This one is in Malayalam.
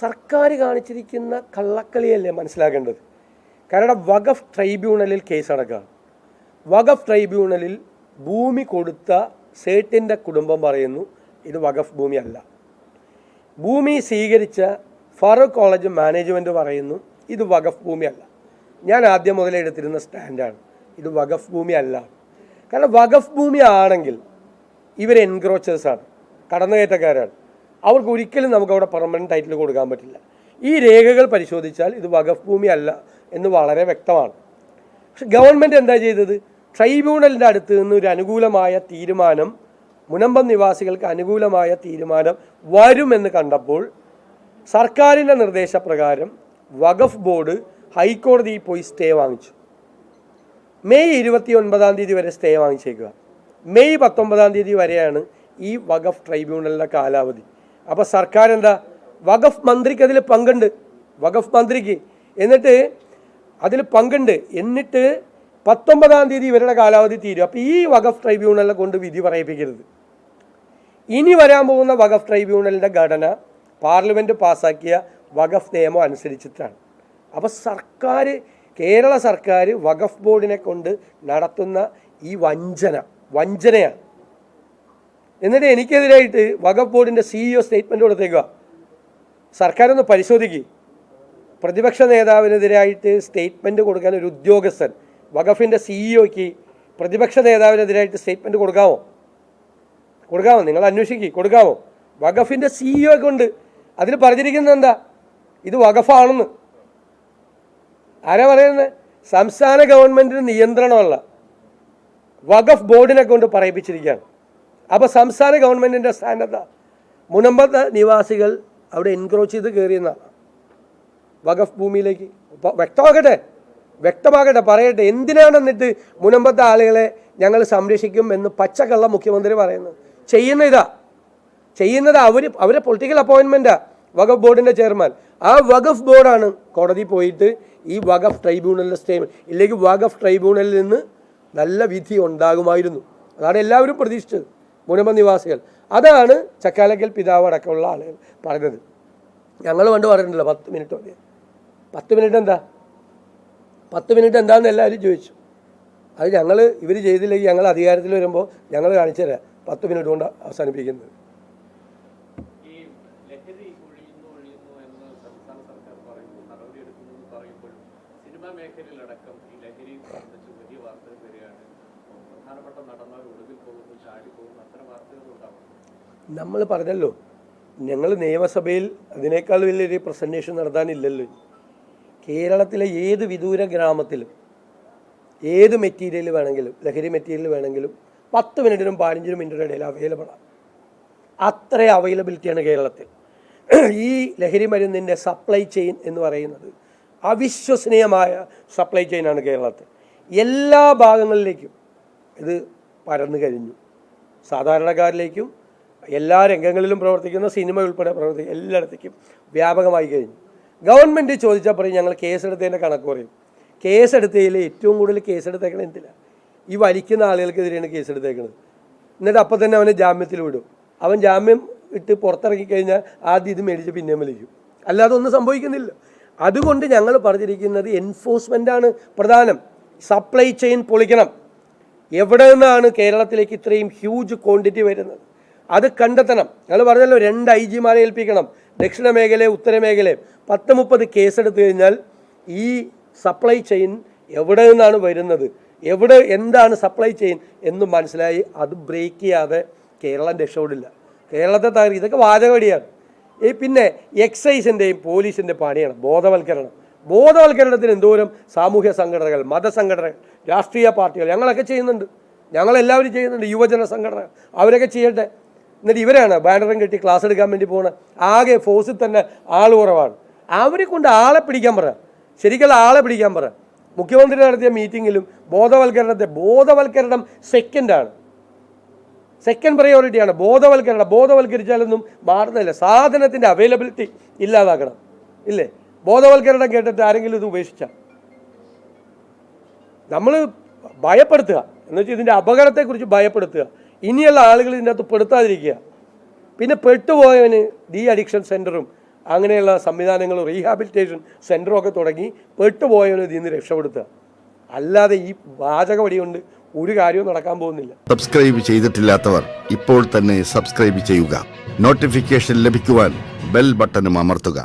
സർക്കാർ കാണിച്ചിരിക്കുന്ന കള്ളക്കളിയല്ലേ മനസ്സിലാക്കേണ്ടത്? കാരണം വഖഫ് ട്രൈബ്യൂണലിൽ കേസ് നടക്കുകയാണ്. വഖഫ് ട്രൈബ്യൂണലിൽ ഭൂമി കൊടുത്ത സേട്ടിന്റെ കുടുംബം പറയുന്നു ഇത് വഖഫ് ഭൂമിയല്ല ഭൂമി സ്വീകരിച്ച ഫറൂഖ് കോളേജ് മാനേജ്മെന്റ് പറയുന്നു ഇത് വഖഫ് ഭൂമിയല്ല ഞാൻ ആദ്യം മുതലേ എടുത്തിരുന്ന സ്റ്റാൻഡാണ് ഇത് വഖഫ് ഭൂമിയല്ല കാരണം വഖഫ് ഭൂമി ആണെങ്കിൽ ഇവർ എൻക്രോച്ചേഴ്സാണ് കടന്നുകയറ്റക്കാരാണ്. അവർക്ക് ഒരിക്കലും നമുക്ക് അവിടെ പെർമനന്റ് ടൈറ്റിൽ കൊടുക്കാൻ പറ്റില്ല. ഈ രേഖകൾ പരിശോധിച്ചാൽ ഇത് വഖഫ് ഭൂമി അല്ല എന്ന് വളരെ വ്യക്തമാണ്. പക്ഷെ ഗവൺമെന്റ് എന്താ ചെയ്തത്? ട്രൈബ്യൂണലിന്റെ അടുത്ത് നിന്ന് ഒരു അനുകൂലമായ തീരുമാനം മുനമ്പം നിവാസികൾക്ക് അനുകൂലമായ തീരുമാനം വരുമെന്ന് കണ്ടപ്പോൾ സർക്കാരിന്റെ നിർദ്ദേശപ്രകാരം വഖഫ് ബോർഡ് ഹൈക്കോടതിയിൽ പോയി സ്റ്റേ വാങ്ങിച്ചു. മെയ് ഇരുപത്തി ഒൻപതാം തീയതി വരെ സ്റ്റേ വാങ്ങിച്ചേക്കുക. മെയ് പത്തൊമ്പതാം തീയതി വരെയാണ് ഈ വഖഫ് ട്രൈബ്യൂണലിന്റെ കാലാവധി. അപ്പോൾ സർക്കാർ എന്താ വഖഫ് മന്ത്രിക്ക് അതിൽ പങ്കുണ്ട്. വഖഫ് മന്ത്രിക്ക്. എന്നിട്ട് അതിൽ പങ്കുണ്ട്. എന്നിട്ട് പത്തൊമ്പതാം തീയതി ഇവരുടെ കാലാവധി തീരും. അപ്പോൾ ഈ വഖഫ് ട്രൈബ്യൂണലിനെ കൊണ്ട് വിധി പറയിപ്പിക്കരുത്. ഇനി വരാൻ പോകുന്ന വഖഫ് ട്രൈബ്യൂണലിന്റെ ഘടന പാർലമെന്റ് പാസ്സാക്കിയ വഖഫ് നിയമം അനുസരിച്ചിട്ടാണ്. അപ്പോൾ സർക്കാർ കേരള സർക്കാർ വഖഫ് ബോർഡിനെ കൊണ്ട് നടത്തുന്ന ഈ വഞ്ചന വഞ്ചനയാണ്. എന്നിട്ട് എനിക്കെതിരായിട്ട് വഖഫ് ബോർഡിന്റെ സിഇഒ സ്റ്റേറ്റ്മെന്റ് കൊടുത്തേക്കുക. സർക്കാരൊന്ന് പരിശോധിക്കുക പ്രതിപക്ഷ നേതാവിനെതിരായിട്ട് സ്റ്റേറ്റ്മെന്റ് കൊടുക്കാൻ ഒരു ഉദ്യോഗസ്ഥൻ വഖഫിന്റെ സിഇഒക്ക് പ്രതിപക്ഷ നേതാവിനെതിരായിട്ട് സ്റ്റേറ്റ്മെന്റ് കൊടുക്കാമോ? കൊടുക്കാമോ? നിങ്ങൾ അന്വേഷിക്കുക കൊടുക്കാമോ? വഖഫിന്റെ സിഇഒ ഒക്കെ ഉണ്ട് അതിൽ പറഞ്ഞിരിക്കുന്നത് എന്താ? ഇത് വഖഫാണെന്ന്. ആരാ പറയുന്നത്? സംസ്ഥാന ഗവൺമെന്റിന് നിയന്ത്രണമല്ല. വഖഫ് ബോർഡിനെ കൊണ്ട് പറയിപ്പിച്ചിരിക്കുകയാണ്. അപ്പോൾ സംസ്ഥാന ഗവൺമെന്റിന്റെ സ്ഥാനത്ത് മുനമ്പത്ത് നിവാസികൾ അവിടെ എൻക്രോച്ച് ചെയ്ത് കയറിയെന്നാണ് വഖഫ് ഭൂമിയിലേക്ക് വ്യക്തമാകട്ടെ വ്യക്തമാകട്ടെ പറയട്ടെ എന്തിനാണ് എന്നിട്ട് മുനമ്പത്തെ ആളുകളെ ഞങ്ങൾ സംരക്ഷിക്കും എന്ന് പച്ചക്കള്ള മുഖ്യമന്ത്രി പറയുന്നത്? ചെയ്യുന്ന ഇതാ. ചെയ്യുന്നത് അവർ അവരെ പൊളിറ്റിക്കൽ അപ്പോയിൻമെന്റാ വഖഫ് ബോർഡിന്റെ ചെയർമാൻ ആ വഖഫ് ബോർഡാണ് കോടതി പോയിട്ട് ഈ വഖഫ് ട്രൈബ്യൂണലിന്റെ സ്റ്റേ ഇല്ലെങ്കിൽ വഖഫ് ട്രൈബ്യൂണലിൽ നിന്ന് നല്ല വിധി ഉണ്ടാകുമായിരുന്നു. അതാണ് എല്ലാവരും പ്രതീക്ഷിച്ചത്. മുനമ്പ നിവാസികൾ അതാണ് ചക്കാലക്കൽ പിതാവ് അടക്കമുള്ള ആളുകൾ പറഞ്ഞത് ഞങ്ങൾ പണ്ട് പറഞ്ഞിട്ടില്ല പത്ത് മിനിറ്റ് മതി. പത്ത് മിനിറ്റ് എന്താ? പത്ത് മിനിറ്റ് എന്താണെന്ന് എല്ലാവരും ചോദിച്ചു. അത് ഞങ്ങൾ ഇവർ ചെയ്തില്ലെങ്കിൽ ഞങ്ങൾ അധികാരത്തിൽ വരുമ്പോൾ ഞങ്ങൾ കാണിച്ചു തരാം. പത്ത് മിനിറ്റ് കൊണ്ട് അവസാനിപ്പിക്കുന്നത്. ഈ ലഹരി വലിയ ചാടി നമ്മൾ പറഞ്ഞല്ലോ ഞങ്ങൾ നിയമസഭയിൽ അതിനേക്കാൾ വലിയൊരു പ്രസന്റേഷൻ നടത്താനില്ലല്ലോ. കേരളത്തിലെ ഏത് വിദൂര ഗ്രാമത്തിലും ഏത് മെറ്റീരിയൽ വേണമെങ്കിലും ലഹരി മെറ്റീരിയൽ വേണമെങ്കിലും പത്ത് മിനിറ്റിനും പതിനഞ്ചിനും മിനിറ്റിനും ഇടയിൽ അവൈലബിൾ ആണ്. അത്ര അവൈലബിലിറ്റിയാണ് കേരളത്തിൽ. ഈ ലഹരി മരുന്നിന്റെ സപ്ലൈ ചെയിൻ എന്ന് പറയുന്നത് അവിശ്വസനീയമായ സപ്ലൈ ചെയിനാണ് കേരളത്തിൽ. എല്ലാ ഭാഗങ്ങളിലേക്കും ഇത് പരന്നു കഴിഞ്ഞു. സാധാരണക്കാരിലേക്കും എല്ലാ രംഗങ്ങളിലും പ്രവർത്തിക്കുന്ന സിനിമ ഉൾപ്പെടെ പ്രവർത്തിക്കുന്ന എല്ലായിടത്തേക്കും വ്യാപകമായി കഴിഞ്ഞു. ഗവൺമെന്റ് ചോദിച്ചാൽ പറയും ഞങ്ങൾ കേസെടുത്തതിന്റെ കണക്ക് പറയും. കേസെടുത്തതിൽ ഏറ്റവും കൂടുതൽ കേസെടുത്തേക്കണത് എന്തില്ല ഈ വലിക്കുന്ന ആളുകൾക്കെതിരെയാണ് കേസെടുത്തേക്കുന്നത് എന്നിട്ട് അപ്പം തന്നെ അവനെ ജാമ്യത്തിൽ വിടും. അവൻ ജാമ്യം ഇട്ട് പുറത്തിറങ്ങി കഴിഞ്ഞാൽ ആദ്യം ഇത് മേടിച്ച് പിന്നെയും വലിക്കും. അല്ലാതെ ഒന്നും സംഭവിക്കുന്നില്ല. അതുകൊണ്ട് ഞങ്ങൾ പറഞ്ഞിരിക്കുന്നത് എൻഫോഴ്സ്മെന്റാണ് പ്രധാനം. സപ്ലൈ ചെയിൻ പൊളിക്കണം. എവിടെ നിന്നാണ് കേരളത്തിലേക്ക് ഇത്രയും ഹ്യൂജ് ക്വാണ്ടിറ്റി വരുന്നത്? അത് കണ്ടെത്തണം. ഞങ്ങൾ പറഞ്ഞല്ലോ രണ്ട് ഐ ജിമാരെ ഏൽപ്പിക്കണം. ദക്ഷിണ മേഖലയും ഉത്തര മേഖലയും. പത്ത് മുപ്പത് കേസെടുത്തു കഴിഞ്ഞാൽ ഈ സപ്ലൈ ചെയിൻ എവിടെ നിന്നാണ് വരുന്നത്? എവിടെ എന്താണ് സപ്ലൈ ചെയിൻ എന്ന് മനസ്സിലായി അത് ബ്രേക്ക് ചെയ്യാതെ കേരളം രക്ഷപ്പെടില്ല. കേരളത്തെ തകർ ഇതൊക്കെ വാചകടിയാണ് ഈ പിന്നെ എക്സൈസിന്റെയും പോലീസിന്റെ പണിയാണ്. ബോധവൽക്കരണം. ബോധവൽക്കരണത്തിന് എന്തോരം സാമൂഹ്യ സംഘടനകൾ മതസംഘടനകൾ രാഷ്ട്രീയ പാർട്ടികൾ ഞങ്ങളൊക്കെ ചെയ്യുന്നുണ്ട്. ഞങ്ങളെല്ലാവരും ചെയ്യുന്നുണ്ട് യുവജന സംഘടന. അവരൊക്കെ ചെയ്യട്ടെ. എന്നിട്ട് ഇവരാണ് ബാനറും കെട്ടി ക്ലാസ് എടുക്കാൻ വേണ്ടി പോകുന്നത് ആകെ ഫോഴ്സിൽ തന്നെ ആൾ കുറവാണ്. അവരെ കൊണ്ട് ആളെ പിടിക്കാൻ പറ. ശരിക്കുള്ള ആളെ പിടിക്കാൻ പറ. മുഖ്യമന്ത്രി നടത്തിയ മീറ്റിങ്ങിലും ബോധവൽക്കരണത്തെ ബോധവൽക്കരണം സെക്കൻഡാണ് സെക്കൻഡ് പ്രയോറിറ്റിയാണ് ബോധവൽക്കരണം. ബോധവൽക്കരിച്ചാലൊന്നും മാറുന്നില്ല. സാധനത്തിന്റെ അവൈലബിലിറ്റി ഇല്ലാതാക്കണം. ഇല്ലേ? ബോധവൽക്കരണം കേട്ടിട്ട് ആരെങ്കിലും ഇത് ഉപേക്ഷിച്ച? നമ്മൾ ഭയപ്പെടുത്തുക. എന്ന് വെച്ചാൽ ഇതിന്റെ അപകടത്തെക്കുറിച്ച് ഭയപ്പെടുത്തുക. ഇനിയുള്ള ആളുകൾ ഇതിന്റെ അകത്ത് പെടുത്താതിരിക്കുക. പിന്നെ പെട്ടുപോയവന് ഡി അഡിക്ഷൻ സെന്ററും അങ്ങനെയുള്ള സംവിധാനങ്ങളും റീഹാബിലിറ്റേഷൻ സെന്ററും ഒക്കെ തുടങ്ങി പെട്ടുപോയവന് ഇതിൽ നിന്ന് രക്ഷപ്പെടുത്തുക. അല്ലാതെ ഈ വാചകവടി കൊണ്ട് ഒരു കാര്യവും നടക്കാൻ പോകുന്നില്ല. സബ്സ്ക്രൈബ് ചെയ്തിട്ടില്ലാത്തവർ ഇപ്പോൾ തന്നെ സബ്സ്ക്രൈബ് ചെയ്യുക. നോട്ടിഫിക്കേഷൻ ലഭിക്കുവാൻ ബെൽ ബട്ടണും അമർത്തുക.